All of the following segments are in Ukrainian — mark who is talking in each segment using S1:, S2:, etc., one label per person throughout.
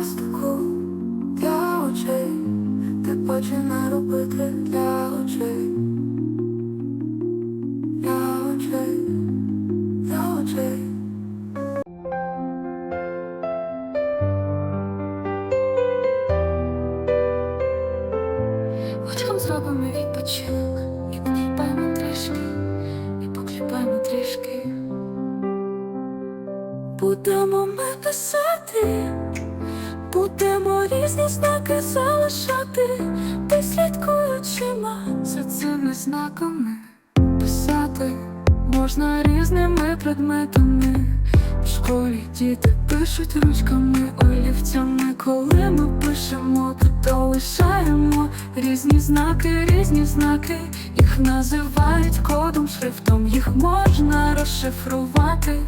S1: гімнастику для очей, ти починай робити для очей, для очей, для очей. Очком зробимо відпочинок і покліпаємо трішки, і покліпаємо трішки. Будемо ми писати, будемо різні знаки залишати, ти слідкуючима за цими знаками. Писати можна різними предметами. В школі діти пишуть ручками, олівцями, коли ми пишемо, то лишаємо різні знаки, різні знаки, їх називають кодом, шрифтом, їх можна розшифрувати,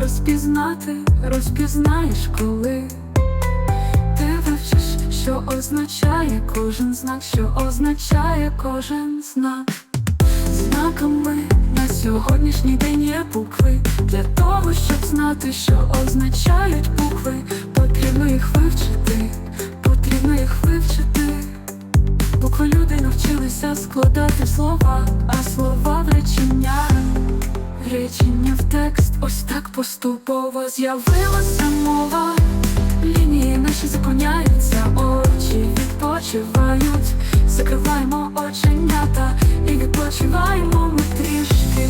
S1: розпізнати, розпізнаєш, коли що означає кожен знак, що означає кожен знак. Знаками на сьогоднішній день є букви. Для того, щоб знати, що означають букви, потрібно їх вивчити, потрібно їх вивчити. Букви люди навчилися складати слова, а слова в речення. Речення в текст, ось так поступово з'явилася мова. Лінії відпочивають, закриваємо оченята і відпочиваємо ми трішки.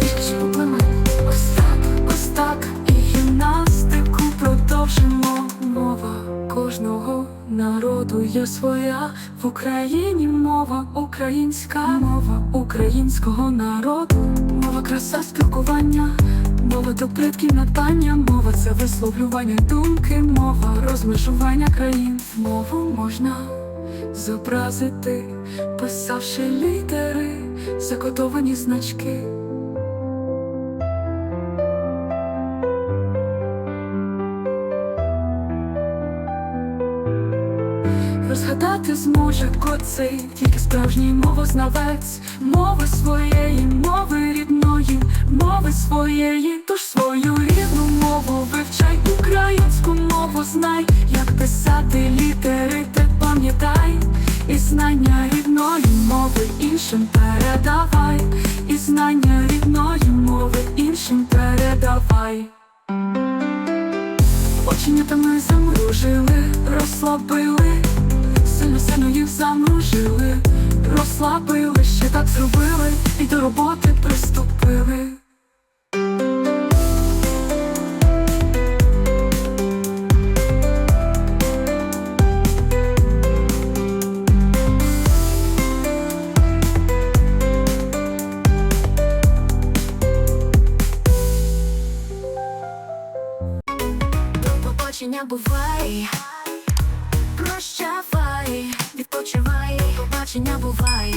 S1: Трішки буквами ось так, ось так, і гімнастику продовжимо. Мова кожного народу є своя. В Україні мова, українська. Мова українського народу, мова краса спілкування, мова до надбання, мова це висловлювання думки, мова розмежування країн, мову можна зобразити, писавши літери, закодовані значки. Розгадати зможе коцей, тільки справжній мовознавець, мови своєї, мови рідної, мови своєї, тож свою рідну мову вивчай, українську мову знай, як писати літери, ти пам'ятай, і знання рідної мови іншим передавай, і знання рідної мови іншим передавай. Оченята ми замружили, розслабили, сильно їх замружили, розслабили, ще так зробили, і до роботи приступили.
S2: До побачення бувай, прощавай, відпочивай, побачення бувай.